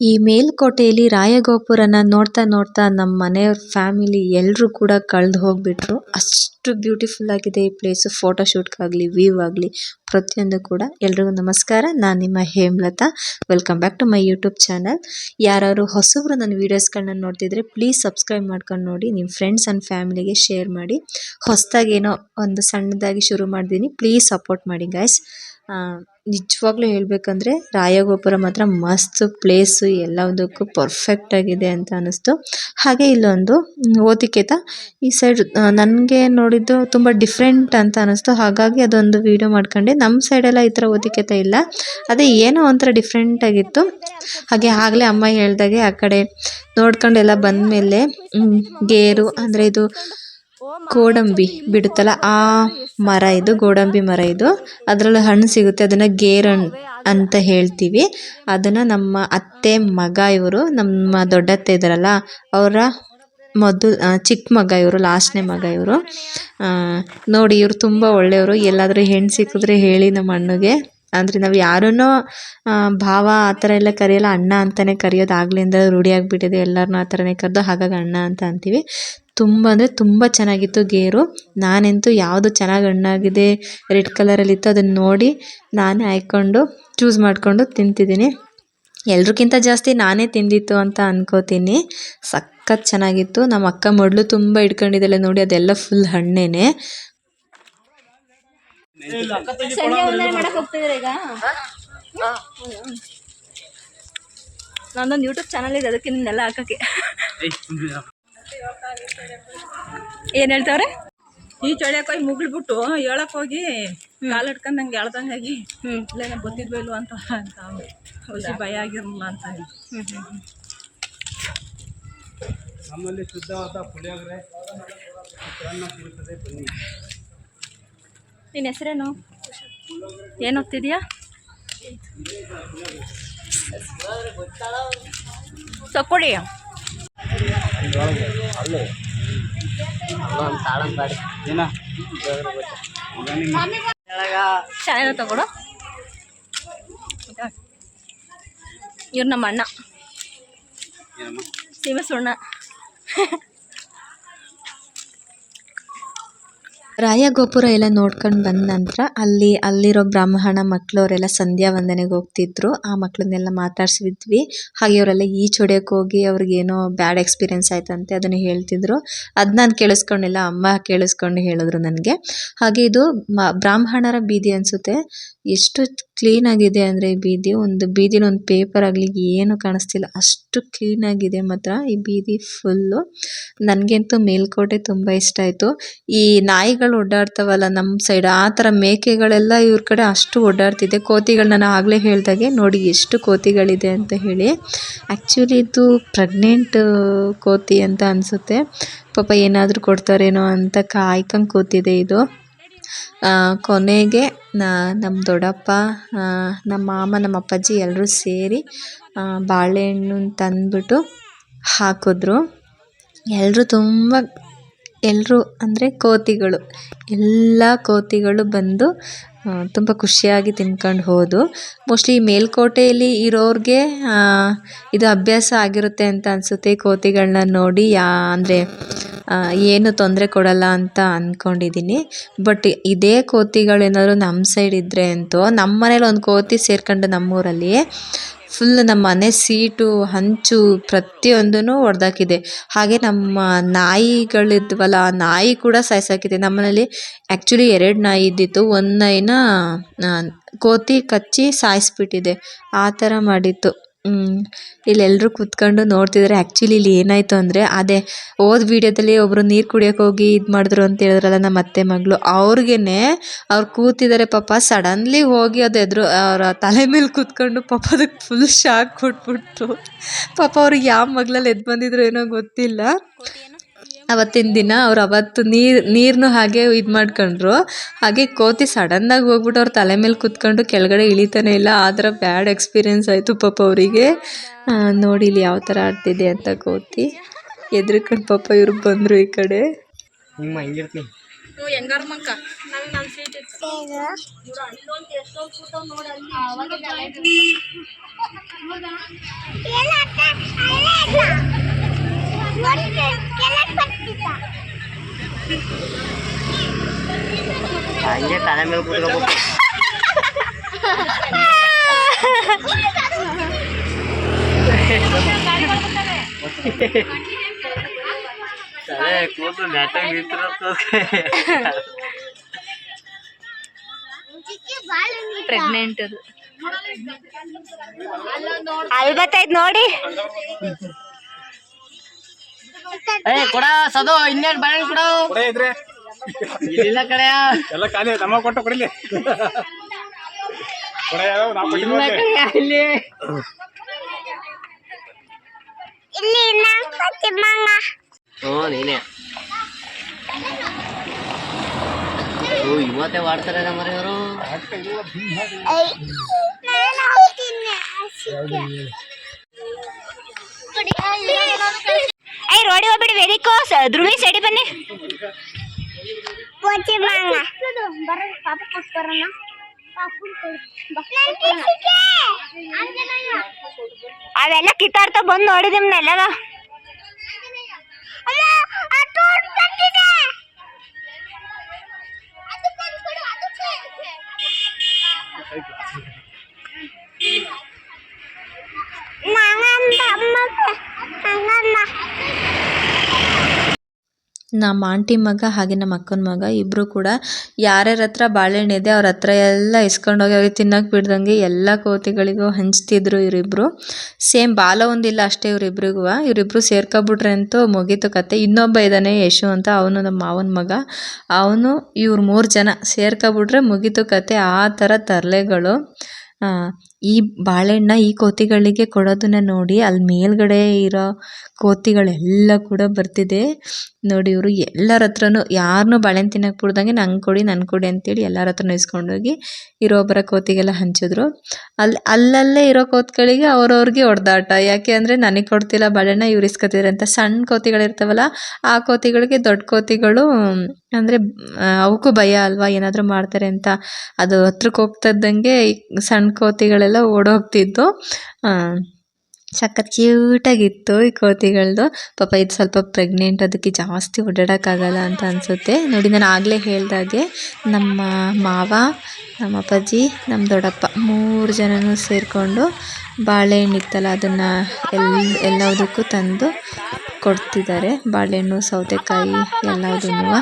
ಈ ಮೇಲ್ಕೋಟೆಯಲ್ಲಿ ರಾಯಗೋಪುರನ ನೋಡ್ತಾ ನೋಡ್ತಾ ನಮ್ಮ ಮನೆಯವ್ರ ಫ್ಯಾಮಿಲಿ ಎಲ್ಲರೂ ಕೂಡ ಕಳೆದು ಹೋಗ್ಬಿಟ್ರು. ಅಷ್ಟು ಬ್ಯೂಟಿಫುಲ್ ಆಗಿದೆ ಈ ಪ್ಲೇಸ್ ಫೋಟೋ ಶೂಟ್ಗಾಗಲಿ ವ್ಯೂ ಆಗಲಿ, ಪ್ರತಿಯೊಂದು ಕೂಡ. ಎಲ್ರಿಗೂ ನಮಸ್ಕಾರ. ನಾನು ನಿಮ್ಮ Hemalatha. Welcome back to my YouTube channel ಯಾರು ಹೊಸಬ್ರು ನನ್ನ ವೀಡಿಯೋಸ್ಗಳನ್ನ ನೋಡ್ತಿದ್ರೆ ಪ್ಲೀಸ್ ಸಬ್ಸ್ಕ್ರೈಬ್ ಮಾಡ್ಕೊಂಡು ನೋಡಿ ನಿಮ್ಮ ಫ್ರೆಂಡ್ಸ್ ಆ್ಯಂಡ್ ಫ್ಯಾಮಿಲಿಗೆ ಶೇರ್ ಮಾಡಿ. ಹೊಸದಾಗಿ ಏನೋ ಒಂದು ಸಣ್ಣದಾಗಿ ಶುರು ಮಾಡಿದ್ದೀನಿ ಪ್ಲೀಸ್ ಸಪೋರ್ಟ್ ಮಾಡಿ ಗಾಯ್ಸ್ ನಿಜವಾಗ್ಲೂ ಹೇಳಬೇಕಂದ್ರೆ ರಾಯಗೋಪುರ ಮಾತ್ರ ಮಸ್ತ್ ಪ್ಲೇಸು ಎಲ್ಲದಕ್ಕೂ ಪರ್ಫೆಕ್ಟ್ ಆಗಿದೆ ಅಂತ ಅನ್ನಿಸ್ತು. ಹಾಗೆ ಇಲ್ಲೊಂದು ಓತಿಕೇತ ಈ ಸೈಡ್ ನನಗೆ ನೋಡಿದ್ದು ತುಂಬ ಡಿಫ್ರೆಂಟ್ ಅಂತ ಅನ್ನಿಸ್ತು. ಹಾಗಾಗಿ ಅದೊಂದು ವಿಡಿಯೋ ಮಾಡ್ಕೊಂಡೆ. ನಮ್ಮ ಸೈಡೆಲ್ಲ ಈ ಥರ ಓತಿಕೇತ ಇಲ್ಲ. ಅದೇ ಏನೋ ಒಂಥರ ಡಿಫ್ರೆಂಟ್ ಆಗಿತ್ತು. ಹಾಗೆ ಆಗಲೇ ಅಮ್ಮ ಹೇಳ್ದಾಗೆ ಆ ಕಡೆ ನೋಡ್ಕೊಂಡೆಲ್ಲ ಬಂದಮೇಲೆ ಗೇರು, ಅಂದರೆ ಇದು ಗೋಡಂಬಿ ಬಿಡುತ್ತಲ್ಲ, ಆ ಮರ ಇದು, ಗೋಡಂಬಿ ಮರ ಇದು. ಅದರಲ್ಲಿ ಹಣ್ಣು ಸಿಗುತ್ತೆ, ಅದನ್ನು ಗೇರ್ ಅಂತ ಹೇಳ್ತೀವಿ. ಅದನ್ನು ನಮ್ಮ ಅತ್ತೆ, ಮಗ ಇವರು, ನಮ್ಮ ದೊಡ್ಡತ್ತೆ ಇದ್ದಾರಲ್ಲ, ಅವರ ಮೊದಲು ಚಿಕ್ಕ ಮಗ ಇವರು, ಲಾಸ್ಟ್ನೇ ಮಗ ಇವರು. ನೋಡಿ, ಇವರು ತುಂಬ ಒಳ್ಳೆಯವರು. ಎಲ್ಲಾದರೂ ಹೆಣ್ಣು ಸಿಕ್ಕಿದ್ರೆ ಹೇಳಿ ನಮ್ಮ ಅಣ್ಣಗೆ ಅಂದರೆ ನಾವು ಯಾರೂ ಭಾವ ಆ ಥರ ಎಲ್ಲ ಕರೆಯಲ್ಲ, ಅಣ್ಣ ಅಂತಲೇ ಕರೆಯೋದು ಆಗ್ಲಿಂದ ರೂಢಿಯಾಗಿಬಿಟ್ಟಿದೆ ಎಲ್ಲರನ್ನೂ ಆ ಥರನೇ ಕರೆದು ಹಾಗಾಗಿ ಅಣ್ಣ ಅಂತ ಅಂತೀವಿ. ತುಂಬ ಅಂದರೆ ತುಂಬ ಚೆನ್ನಾಗಿತ್ತು ಗೇರು. ನಾನಂತೂ ಯಾವುದು ಚೆನ್ನಾಗಿ ಹಣ್ಣಾಗಿದೆ ರೆಡ್ ಕಲರಲ್ಲಿತ್ತು ಅದನ್ನು ನೋಡಿ ನಾನೇ ಆಯ್ಕೊಂಡು ಚೂಸ್ ಮಾಡಿಕೊಂಡು ತಿಂತಿದ್ದೀನಿ. ಎಲ್ರಿಗಿಂತ ಜಾಸ್ತಿ ನಾನೇ ತಿಂದಿತ್ತು ಅಂತ ಅನ್ಕೋತೀನಿ. ಸಖತ್ ಚೆನ್ನಾಗಿತ್ತು. ನಮ್ಮ ಅಕ್ಕ ಮೊದಲು ತುಂಬ ಇಟ್ಕೊಂಡಿದ್ದೆಲ್ಲ ನೋಡಿ ಅದೆಲ್ಲ ಫುಲ್ ಹಣ್ಣೇನೆ. ನಂದೊಂದು ಯೂಟ್ಯೂಬ್ ಚಾನಲ್ ಇದೆ ಅದಕ್ಕೆ ನಿನ್ನೆಲ್ಲ ಹಾಕಕ್ಕೆ. ಏನ್ ಹೇಳ್ತಾವ್ರೆ? ಈ ಚಳಿಯಕ್ಕೆ ಹೋಗಿ ಮುಗಿಳ್ಬಿಟ್ಟು ಹೇಳಕ್ ಹೋಗಿ ಕಾಲು ಹಿಡ್ಕೊಂಡಂಗೆ ಎಳ್ದಂಗಾಗಿ ಇಲ್ಲೇನ ಗೊತ್ತಿದ್ವೋ ಇಲ್ವ ಅಂತ ಅಂತ. ಖುಷಿ ಭಯ ಆಗಿರಲಿಲ್ಲ ಅಂತ ನಮ್ಮಲ್ಲಿ ಶುದ್ಧವಾದ ಪುಳಿಯೋಗರೆ ಸಿಗುತ್ತದೆ ಬನ್ನಿ. ನಿನ್ನ ಹೆಸರೇನು? ಏನು ಓದ್ತಿದ್ಯಾ? ತಕ್ಕೊಡಿ ಏನ? ಚಾನೆಲ್ ತಗೊಡು. ಇವ್ರು ನಮ್ಮ ಅಣ್ಣ. ಸೀಮೆ ಸುಣ್ಣ ರಾಯಗೋಪುರ ಎಲ್ಲ ನೋಡ್ಕೊಂಡು ಬಂದ ನಂತರ ಅಲ್ಲಿ, ಅಲ್ಲಿರೋ ಬ್ರಾಹ್ಮಣ ಮಕ್ಕಳವರೆಲ್ಲ ಸಂಧ್ಯಾ ವಂದನೆಗೆ ಹೋಗ್ತಿದ್ರು. ಆ ಮಕ್ಕಳನ್ನೆಲ್ಲ ಮಾತಾಡಿಸಿದ್ವಿ. ಹಾಗೆ ಅವರೆಲ್ಲ ಈ ಹೊಡ್ಯಕ್ಕೆ ಹೋಗಿ ಅವ್ರಿಗೇನೋ ಬ್ಯಾಡ್ ಎಕ್ಸ್ಪೀರಿಯನ್ಸ್ ಆಯ್ತಂತೆ ಅದನ್ನು ಹೇಳ್ತಿದ್ರು. ಅದು ನಾನು ಕೇಳಿಸ್ಕೊಂಡಿಲ್ಲ ಅಮ್ಮ ಕೇಳಿಸ್ಕೊಂಡು ಹೇಳಿದ್ರು ನನಗೆ. ಹಾಗೆ ಇದು ಬ್ರಾಹ್ಮಣರ ಬೀದಿ ಅನಿಸುತ್ತೆ. ಎಷ್ಟು ಕ್ಲೀನಾಗಿದೆ ಅಂದರೆ ಈ ಬೀದಿ. ಒಂದು ಬೀದಿನ ಒಂದು ಪೇಪರ್ ಆಗಲಿ ಏನು ಕಾಣಿಸ್ತಿಲ್ಲ. ಅಷ್ಟು ಕ್ಲೀನಾಗಿದೆ ಮಾತ್ರ ಈ ಬೀದಿ ಫುಲ್ಲು ನನಗಂತೂ ಮೇಲ್ಕೋಟೆ ತುಂಬ ಇಷ್ಟ ಆಯಿತು. ಈ ನಾಯಿಗಳು ಓಡಾಡ್ತವಲ್ಲ ನಮ್ಮ ಸೈಡ್ ಆ ಥರ ಮೇಕೆಗಳೆಲ್ಲ ಇವ್ರ ಕಡೆ ಅಷ್ಟು ಓಡಾಡ್ತಿದೆ. ಕೋತಿಗಳು ನಾನು ಆಗಲೇ ಹೇಳ್ದಾಗೆ ನೋಡಿ ಎಷ್ಟು ಕೋತಿಗಳಿದೆ ಅಂತ ಹೇಳಿ. ಆ್ಯಕ್ಚುಲಿ ಇದು ಪ್ರೆಗ್ನೆಂಟ್ ಕೋತಿ ಅಂತ ಅನಿಸುತ್ತೆ. ಪಾಪ ಏನಾದರೂ ಕೊಡ್ತಾರೇನೋ ಅಂತ ಕಾಯ್ಕೊಂಡು ಕೂತಿದೆ ಇದು. ಕೊನೆಗೆ ನಮ್ಮ ದೊಡ್ಡಪ್ಪ ನಮ್ಮ ಮಾಮ ನಮ್ಮ ಅಪ್ಪಾಜಿ ಎಲ್ಲರೂ ಸೇರಿ ಬಾಳೆಹಣ್ಣು ತಂದ್ಬಿಟ್ಟು ಹಾಕಿದ್ರು. ಎಲ್ಲರೂ ತುಂಬ ಎಲ್ಲರೂ ಅಂದರೆ ಕೋತಿಗಳು. ಎಲ್ಲ ಕೋತಿಗಳು ಬಂದು ತುಂಬ ಖುಷಿಯಾಗಿ ತಿನ್ಕೊಂಡು ಹೋದು. ಮೋಸ್ಟ್ಲಿ ಮೇಲ್ಕೋಟೆಯಲ್ಲಿ ಇರೋರಿಗೆ ಇದು ಅಭ್ಯಾಸ ಆಗಿರುತ್ತೆ ಅಂತ ಅನಿಸುತ್ತೆ ಕೋತಿಗಳನ್ನ ನೋಡಿ. ಯಾ, ಅಂದರೆ ಏನು ತೊಂದರೆ ಕೊಡಲ್ಲ ಅಂತ ಅಂದ್ಕೊಂಡಿದ್ದೀನಿ ಬಟ್ ಇದೇ ಕೋತಿಗಳೇನಾದರೂ ನಮ್ಮ ಸೈಡ್ ಇದ್ದರೆ ಅಂತೂ ನಮ್ಮ ಮನೇಲಿ ಒಂದು ಕೋತಿ ಸೇರ್ಕೊಂಡು ನಮ್ಮೂರಲ್ಲಿ ಫುಲ್ ನಮ್ಮ ಮನೆ ಸೀಟು, ಹಂಚು ಪ್ರತಿಯೊಂದೂ ಒಡೆದಾಕಿದೆ. ಹಾಗೆ ನಮ್ಮ ನಾಯಿಗಳಿದ್ವಲ್ಲ, ಆ ನಾಯಿ ಕೂಡ ಸಾಯ್ಸಾಕಿದೆ. ನಮ್ಮನೇಲಿ ಆ್ಯಕ್ಚುಲಿ ಎರಡು ನಾಯಿ ಇದ್ದಿತ್ತು. ಒಂದು ನಾಯಿನ ಕೋತಿ ಕಚ್ಚಿ ಸಾಯಿಸ್ಬಿಟ್ಟಿದೆ. ಆ ಥರ ಮಾಡಿತ್ತು. ಇಲ್ಲೆಲ್ಲರೂ ಕೂತ್ಕೊಂಡು ನೋಡ್ತಿದ್ದಾರೆ ಆಕ್ಚುಲಿ ಇಲ್ಲಿ ಏನಾಯಿತು ಅಂದರೆ ಅದೇ ಹೋದ ವಿಡಿಯೋದಲ್ಲಿ ಒಬ್ಬರು ನೀರು ಕುಡಿಯೋಕೆ ಹೋಗಿ ಇದು ಮಾಡಿದ್ರು ಅಂತ ಹೇಳಿದ್ರಲ್ಲ ನಮ್ಮ ಅತ್ತೆ ಮಗಳು, ಅವ್ರಿಗೇನೆ ಅವ್ರು ಕೂತಿದ್ದಾರೆ ಪಾಪ ಸಡನ್ಲಿ ಹೋಗಿ ಅದು ಎದುರು, ಅವರ ತಲೆ ಮೇಲೆ ಕೂತ್ಕೊಂಡು ಪಾಪ ಅದಕ್ಕೆ ಫುಲ್ ಶಾಕ್ ಕೊಟ್ಬಿಟ್ರು. ಪಾಪ ಅವ್ರಿಗೆ ಯಾವ ಮಗ್ಳಲ್ಲಿ ಎದ್ದು ಬಂದಿದ್ರು ಏನೋ ಗೊತ್ತಿಲ್ಲ. ಅವತ್ತಿನ ದಿನ ಅವ್ರು ಅವತ್ತು ನೀರು ನೀರನ್ನು ಹಾಗೆ ಇದು ಮಾಡ್ಕೊಂಡ್ರು. ಹಾಗೆ ಕೋತಿ ಸಡನ್ನಾಗಿ ಹೋಗ್ಬಿಟ್ಟು ಅವ್ರ ತಲೆ ಮೇಲೆ ಕೂತ್ಕೊಂಡು ಕೆಳಗಡೆ ಇಳಿತಾನೆ ಇಲ್ಲ. ಆ ಥರ ಬ್ಯಾಡ್ ಎಕ್ಸ್ಪೀರಿಯೆನ್ಸ್ ಆಯಿತು ಪಾಪ ಅವರಿಗೆ. ನೋಡಿ ಇಲ್ಲಿ ಯಾವ ಥರ ಆಡ್ತಿದೆ ಅಂತ ಕೋತಿ. ಎದ್ರಿಕೊಂಡು ಪಾಪ ಇವ್ರು ಬಂದರು ಈ ಕಡೆ ನಿಮ್ಮ ಹಿಂಗಿರ್ತೀನಿ ಹೆಂಗಾರ ಮಂಕ ಏನ ಹಂಗೆ ತಲೆ ಮೇಲೆ ಕೂತ್ಕೋಬೇಕು. ತಲೆ ಕೂತು ನೆಟ್ಟ ಪ್ರೆಗ್ನೆಂಟ್ ಅದು. ನೋಡಿ. ಏ ಕೊಡ ಸದು ಇನ್ನೇನ್ ಬಾಳೆ ಕೊಡು. ಕೊಡೆ ಇದ್ರೆ. ಇಲ್ಲ ಕಡೆಯ ಎಲ್ಲ ಖಾಲಿ ನಮ್ಮ ಕೊಟ್ಟು ಕೊಡಿಲಿ. ಕೊಡೆ ಯಾವ ನಾವು ಇಲ್ಲ ಕೊಟ್ಟಿದ್ವಿ ಕಡೆಯ ಇಲ್ಲಿ ಇಲ್ಲಿ ನಮ್ಮ ತಿಮ್ಮಣ್ಣ ಹ್ಞೂ ನೀನೇ. ಓ ಇವತ್ತೇ ಮಾಡ್ತಾರೆ ನಮ್ಮ ಇವರು. ಐ ನಾನು ಹೋಗ್ತೀನಿ ಐ ಹೋಗ್ಬಿಡಿ ವೆರಿ ಕೋಸ್ ಧ್ರುವಿ ಸೈಡಿ ಬನ್ನಿ. ಪೋಚಿ ಮಾಂಗ ಬರ ಪಾಪ ಅವೆಲ್ಲ ಕಿತ್ತಾಡ್ತಾ ಬಂದು ನೋಡಿದಿಮ್ನೆಲ್ಲವ ನಮ್ಮ ಆಂಟಿ ಮಗ ಹಾಗೆ ನಮ್ಮ ಅಕ್ಕನ ಮಗ ಇಬ್ಬರು ಕೂಡ ಯಾರ್ಯಾರ ಹತ್ರ ಬಾಳೆಹಣ್ಣು ಇದೆ ಅವ್ರ ಹತ್ರ ಎಲ್ಲ ಇಸ್ಕೊಂಡೋಗಿ ಅವ್ರಿಗೆ ತಿನ್ನೋಕೆ ಬಿಡ್ದಂಗೆ ಎಲ್ಲ ಕೋತಿಗಳಿಗೂ ಹಂಚ್ತಿದ್ರು ಇವರಿಬ್ರು. ಸೇಮ್ ಬಾಲ ಒಂದಿಲ್ಲ ಅಷ್ಟೇ ಇವರಿಬ್ರಿಗೂ. ಇವರಿಬ್ರು ಸೇರ್ಕೊಬಿಟ್ರೆ ಅಂತೂ ಮುಗೀತು ಕತೆ. ಇನ್ನೊಬ್ಬ ಇದ್ದಾನೆ ಯಶು ಅಂತ ಅವನು ನಮ್ಮ ಮಾವನ ಮಗ. ಅವನು ಇವ್ರು ಮೂರು ಜನ ಸೇರ್ಕೊಬಿಟ್ರೆ ಮುಗೀತು ಕತೆ. ಆ ಥರ ತರಲೆಗಳು. ಈ ಬಾಳೆಹಣ್ಣ ಈ ಕೋತಿಗಳಿಗೆ ಕೊಡೋದನ್ನ ನೋಡಿ ಅಲ್ಲಿ ಮೇಲ್ಗಡೆ ಇರೋ ಕೋತಿಗಳೆಲ್ಲ ಕೂಡ ಬರ್ತಿದೆ. ನೋಡಿ ಇವರು ಎಲ್ಲರ ಹತ್ರನೂ ಯಾರನ್ನೂ ಬಾಳೆಹಣ್ಣು ತಿನ್ನೋಕೆ ಬಿಡ್ದಂಗೆ ನಂಗೆ ಕೊಡಿ ನನ್ಗೆ ಕೊಡಿ ಅಂತೇಳಿ ಎಲ್ಲರ ಹತ್ರನೂ ಇಸ್ಕೊಂಡೋಗಿ ಇರೋಬ್ಬರ ಕೋತಿಗೆಲ್ಲ ಹಂಚಿದ್ರು. ಅಲ್ಲಿ ಅಲ್ಲಲ್ಲೇ ಇರೋ ಕೋತಿಗಳಿಗೆ ಅವ್ರವ್ರಿಗೆ ಹೊಡೆದಾಟ. ಯಾಕೆ ಅಂದರೆ ನನಗೆ ಕೊಡ್ತಿಲ್ಲ ಬಾಳೆಹಣ್ಣ, ಇವ್ರು ಇಸ್ಕೊತಿದ್ರೆ ಅಂತ. ಸಣ್ಣ ಕೋತಿಗಳಿರ್ತಾವಲ್ಲ, ಆ ಕೋತಿಗಳಿಗೆ ದೊಡ್ಡ ಕೋತಿಗಳು, ಅಂದರೆ ಅವಕ್ಕೂ ಭಯ ಅಲ್ವಾ ಏನಾದರೂ ಮಾಡ್ತಾರೆ ಅಂತ. ಅದು ಹತ್ರಕ್ಕೆ ಹೋಗ್ತಿದ್ದಂಗೆ ಸಣ್ಣ ಕೋತಿಗಳೆಲ್ಲ ಓಡೋಗ್ತಿದ್ದು ಸಖತ್ ಕ್ಯೂಟಾಗಿತ್ತು ಈ ಕೋತಿಗಳದ್ದು ಪಾಪ ಇದು ಸ್ವಲ್ಪ ಪ್ರೆಗ್ನೆಂಟ್ ಅದಕ್ಕೆ ಜಾಸ್ತಿ ಓಡಾಡೋಕ್ಕಾಗಲ್ಲ ಅಂತ ಅನಿಸುತ್ತೆ. ನೋಡಿ, ನಾನು ಆಗಲೇ ಹೇಳ್ದಾಗೆ ನಮ್ಮ ಮಾವ, ನಮ್ಮ ಅಪ್ಪಾಜಿ ನಮ್ಮ ದೊಡ್ಡಪ್ಪ ಮೂರು ಜನನೂ ಸೇರಿಕೊಂಡು ಬಾಳೆಹಣ್ಣು ಇತ್ತಲ್ಲ ಅದನ್ನು ಎಲ್ ಎಲ್ಲದಕ್ಕೂ ತಂದು ಕೊಡ್ತಿದ್ದಾರೆ. ಬಾಳೆಹಣ್ಣು, ಸೌತೆಕಾಯಿ ಎಲ್ಲದನ್ನೂ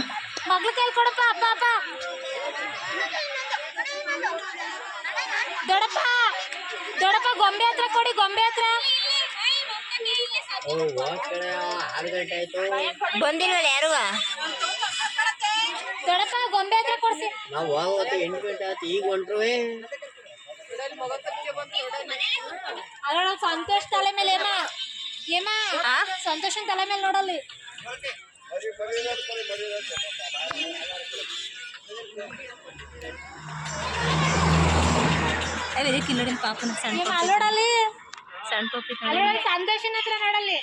ಆಯ್ತು ಬಂದಿಲ್ವಲ್ಲ ಯಾರು ದೊಡಪ್ಪ ಗೊಂಬೆ ಹತ್ರ ಕೊಡ್ಸಿ. ನಾವು ಹೋಗೋದು ಎಂಟು ಗಂಟೆ ಆಯ್ತು ಈಗ ಹೊಂಟ್ರು ಅಲ್ಲ ಸಂತೋಷ್ ತಲೆ ಮೇಲೆ ಏಮ ಏಮ ಸಂತೋಷ ತಲೆ ಮೇಲೆ ನೋಡಲ್ಲಿ. ಇದಕ್ಕೆ ನೋಡಿ ಪಾಪನ ಸಣ್ಣ ನೋಡಲ್ಲಿ ಸಣ್ಣ ಸಂತೋಷನ್ ಹತ್ರ ನೋಡಲ್ಲಿ.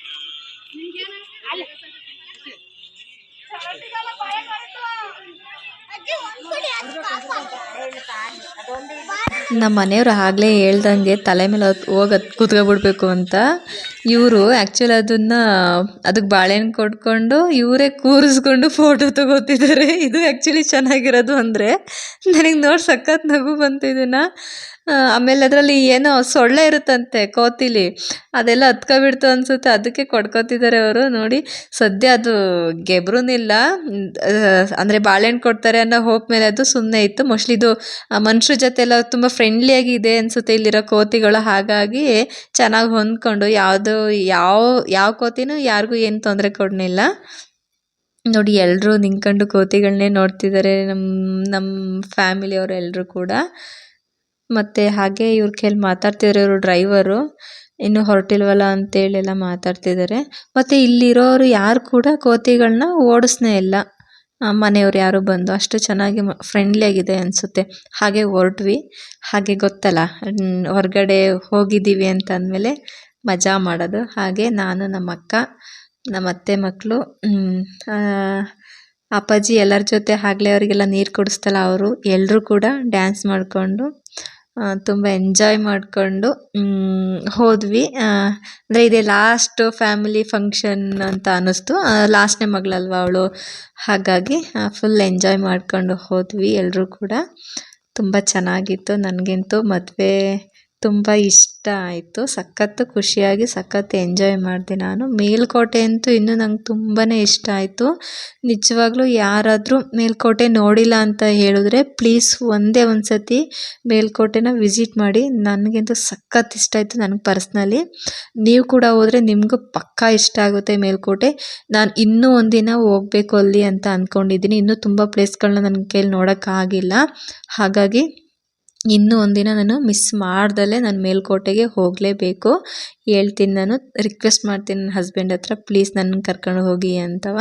ನಮ್ಮ ಮನೆಯವರು ಆಗಲೇ ಹೇಳ್ದಂಗೆ ತಲೆ ಮೇಲೆ ಹೋಗತ್ ಕೂತ್ಕೊಬಿಡ್ಬೇಕು ಅಂತ. ಇವರು ಆ್ಯಕ್ಚುಲಿ ಅದನ್ನು ಅದಕ್ಕೆ ಬಾಳೆಹಣ್ಣು ಕೊಟ್ಕೊಂಡು ಇವರೇ ಕೂರಿಸ್ಕೊಂಡು ಫೋಟೋ ತಗೋತಿದ್ದಾರೆ. ಇದು ಆ್ಯಕ್ಚುಲಿ ಚೆನ್ನಾಗಿರೋದು ಅಂದರೆ ನನಗೆ ನೋಡಿ ಸಖತ್ ನಗು ಬಂತು ಇದನ್ನು ಆಮೇಲೆ ಅದರಲ್ಲಿ ಏನೋ ಸೊಳ್ಳೆ ಇರುತ್ತಂತೆ ಕೋತಿಲಿ, ಅದೆಲ್ಲ ಹತ್ಕೊಬಿಡ್ತು ಅನಿಸುತ್ತೆ. ಅದಕ್ಕೆ ಕೊಡ್ಕೊತಿದ್ದಾರೆ ಅವರು. ನೋಡಿ, ಸದ್ಯ ಅದು ಗೆಬ್ರೂನಿಲ್ಲ. ಅಂದರೆ ಬಾಳೆಹಣ್ಣು ಕೊಡ್ತಾರೆ ಅನ್ನೋ ಹೋಪ್ ಮೇಲೆ ಅದು ಸುಮ್ಮನೆ ಇತ್ತು. ಮೋಸ್ಟ್ಲಿ ಇದು ಮನುಷ್ಯರ ಜೊತೆ ಎಲ್ಲ ತುಂಬ ಫ್ರೆಂಡ್ಲಿಯಾಗಿದೆ ಅನಿಸುತ್ತೆ ಇಲ್ಲಿರೋ ಕೋತಿಗಳು. ಹಾಗಾಗಿ ಚೆನ್ನಾಗಿ ಹೊಂದ್ಕೊಂಡು ಯಾವುದು, ಯಾವ ಯಾವ ಕೋತಿನೂ ಯಾರಿಗೂ ಏನು ತೊಂದರೆ ಕೊಡಲಿಲ್ಲ ನೋಡಿ ಎಲ್ಲರೂ ನಿಂತ್ಕೊಂಡು ಕೋತಿಗಳನ್ನೇ ನೋಡ್ತಿದ್ದಾರೆ. ನಮ್ಮ ನಮ್ಮ ಫ್ಯಾಮಿಲಿಯವರು ಎಲ್ಲರೂ ಕೂಡ. ಮತ್ತು ಹಾಗೆ ಇವ್ರ ಕೈಯಲ್ಲಿ ಮಾತಾಡ್ತಿದ್ದಾರೆ ಇವ್ರು ಡ್ರೈವರು ಇನ್ನು ಹೊರಟಿಲ್ವಲ್ಲ ಅಂತೇಳಿ ಎಲ್ಲ ಮಾತಾಡ್ತಿದ್ದಾರೆ ಮತ್ತು ಇಲ್ಲಿರೋರು ಯಾರು ಕೂಡ ಕೋತಿಗಳನ್ನ ಓಡಿಸ್ನೇ ಇಲ್ಲ. ಮನೆಯವ್ರು ಯಾರು ಬಂದು ಅಷ್ಟು ಚೆನ್ನಾಗಿ ಫ್ರೆಂಡ್ಲಿ ಆಗಿದೆ ಅನಿಸುತ್ತೆ. ಹಾಗೆ ಹೊರಟ್ವಿ. ಹಾಗೆ ಗೊತ್ತಲ್ಲ ಹೊರಗಡೆ ಹೋಗಿದ್ದೀವಿ ಅಂತ ಅಂದಮೇಲೆ ಮಜಾ ಮಾಡೋದು. ಹಾಗೆ ನಾನು ನಮ್ಮ ಅಕ್ಕ ನಮ್ಮ ಅತ್ತೆ ಮಕ್ಕಳು ಅಪ್ಪಾಜಿ ಎಲ್ಲರ ಜೊತೆ ಆಗಲೇ ಅವರಿಗೆಲ್ಲ ನೀರು ಕುಡಿಸ್ತಲ್ಲ ಅವರು ಎಲ್ಲರೂ ಕೂಡ ಡ್ಯಾನ್ಸ್ ಮಾಡಿಕೊಂಡು ತುಂಬ ಎಂಜಾಯ್ ಮಾಡಿಕೊಂಡು ಹೋದ್ವಿ. ಅಂದರೆ ಇದೇ ಲಾಸ್ಟ್ ಫ್ಯಾಮಿಲಿ ಫಂಕ್ಷನ್ ಅಂತ ಅನ್ನಿಸ್ತು. ಲಾಸ್ಟ್ನೇ ಮಗಳಲ್ವ ಅವಳು? ಹಾಗಾಗಿ ಫುಲ್ ಎಂಜಾಯ್ ಮಾಡ್ಕೊಂಡು ಹೋದ್ವಿ ಎಲ್ಲರೂ ಕೂಡ. ತುಂಬ ಚೆನ್ನಾಗಿತ್ತು. ನನಗಂತೂ ಮದುವೆ ತುಂಬ ಇಷ್ಟ ಆಯಿತು. ಸಖತ್ತು ಖುಷಿಯಾಗಿ, ಸಖತ್ತು ಎಂಜಾಯ್ ಮಾಡಿದೆ ನಾನು. ಮೇಲುಕೋಟೆ ಅಂತೂ ಇನ್ನೂ ನಂಗೆ ತುಂಬಾ ಇಷ್ಟ ಆಯಿತು. ನಿಜವಾಗ್ಲೂ ಯಾರಾದರೂ ಮೇಲುಕೋಟೆ ನೋಡಿಲ್ಲ ಅಂತ ಹೇಳಿದ್ರೆ ಪ್ಲೀಸ್ ಒಂದೇ ಒಂದು ಸತಿ ಮೇಲುಕೋಟೆನ ವಿಸಿಟ್ ಮಾಡಿ. ನನಗಂತೂ ಸಖತ್ತು ಇಷ್ಟ ಆಯಿತು ನನಗೆ ಪರ್ಸ್ನಲಿ. ನೀವು ಕೂಡ ಹೋದರೆ ನಿಮಗೂ ಪಕ್ಕಾ ಇಷ್ಟ ಆಗುತ್ತೆ ಮೇಲುಕೋಟೆ. ನಾನು ಇನ್ನೂ ಒಂದಿನ ಹೋಗಬೇಕು ಅಲ್ಲಿ ಅಂತ ಅಂದ್ಕೊಂಡಿದ್ದೀನಿ ಇನ್ನೂ ತುಂಬ ಪ್ಲೇಸ್ಗಳನ್ನ ನನ್ನ ಕೈಲಿ ನೋಡೋಕ್ಕಾಗಿಲ್ಲ. ಹಾಗಾಗಿ ಇನ್ನೂ ಒಂದಿನ ನಾನು ಮಿಸ್ ಮಾಡ್ದಲೇ ನಾನು ಮೇಲುಕೋಟೆಗೆ ಹೋಗಲೇಬೇಕು. ಹೇಳ್ತೀನಿ ನಾನು ರಿಕ್ವೆಸ್ಟ್ ಮಾಡ್ತೀನಿ ನನ್ನ ಹಸ್ಬೆಂಡ್ ಹತ್ರ ಪ್ಲೀಸ್ ನನ್ನ ಕರ್ಕೊಂಡು ಹೋಗಿ ಅಂತವ.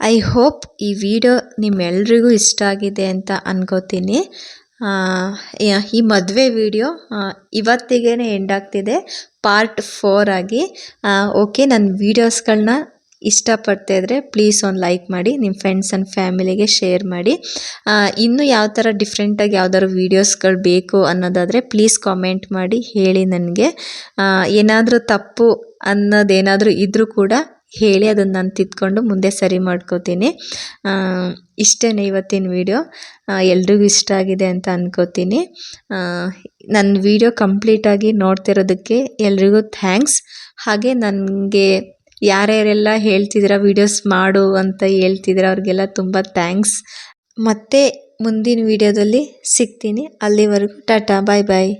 ಐ ಹೋಪ್ ಈ ವಿಡಿಯೋ ನಿಮ್ಮೆಲ್ರಿಗೂ ಇಷ್ಟ ಆಗಿದೆ ಅಂತ ಅನ್ಕೋತೀನಿ. ಈ ಮದುವೆ ವಿಡಿಯೋ ಇವತ್ತಿಗೇ ಎಂಡ್ ಆಗ್ತಿದೆ. ಪಾರ್ಟ್ ಫೋರ್ ಆಗಿ ಓಕೆ ನನ್ನ ವೀಡಿಯೋಸ್ಗಳನ್ನ ಇಷ್ಟಪಡ್ತಾ ಇದ್ದರೆ ಪ್ಲೀಸ್ ಒಂದು ಲೈಕ್ ಮಾಡಿ ನಿಮ್ಮ ಫ್ರೆಂಡ್ಸ್ ಆ್ಯಂಡ್ ಫ್ಯಾಮಿಲಿಗೆ ಶೇರ್ ಮಾಡಿ. ಇನ್ನು ಯಾವ ಥರ ಡಿಫ್ರೆಂಟಾಗಿ ಯಾವ್ದಾದ್ರು ವೀಡಿಯೋಸ್ಗಳು ಬೇಕು ಅನ್ನೋದಾದರೆ ಪ್ಲೀಸ್ ಕಾಮೆಂಟ್ ಮಾಡಿ, ಹೇಳಿ ನನಗೆ. ಏನಾದರೂ ತಪ್ಪು ಅನ್ನೋದೇನಾದರೂ ಇದ್ದರೂ ಕೂಡ ಹೇಳಿ ಅದನ್ನು ನಾನು ತಿದ್ಕೊಂಡು ಮುಂದೆ ಸರಿ ಮಾಡ್ಕೋತೀನಿ. ಇಷ್ಟೇ ಇವತ್ತಿನ ವಿಡಿಯೋ ಎಲ್ರಿಗೂ ಇಷ್ಟ ಆಗಿದೆ ಅಂತ ಅಂದ್ಕೋತೀನಿ ನನ್ನ ವಿಡಿಯೋ ಕಂಪ್ಲೀಟಾಗಿ ನೋಡ್ತಿರೋದಕ್ಕೆ ಎಲ್ರಿಗೂ ಥ್ಯಾಂಕ್ಸ್ ಹಾಗೆ ನನಗೆ ಯಾರ್ಯಾರೆಲ್ಲ ಹೇಳ್ತಿದ್ದೀರ ವೀಡಿಯೋಸ್ ಮಾಡು ಅಂತ ಹೇಳ್ತಿದ್ದೀರ ಅವ್ರಿಗೆಲ್ಲ ತುಂಬ ಥ್ಯಾಂಕ್ಸ್ ಮತ್ತೆ ಮುಂದಿನ ವೀಡಿಯೋದಲ್ಲಿ ಸಿಗ್ತೀನಿ. ಅಲ್ಲಿವರೆಗೂ ಟಾಟಾ ಬಾಯ್ ಬಾಯ್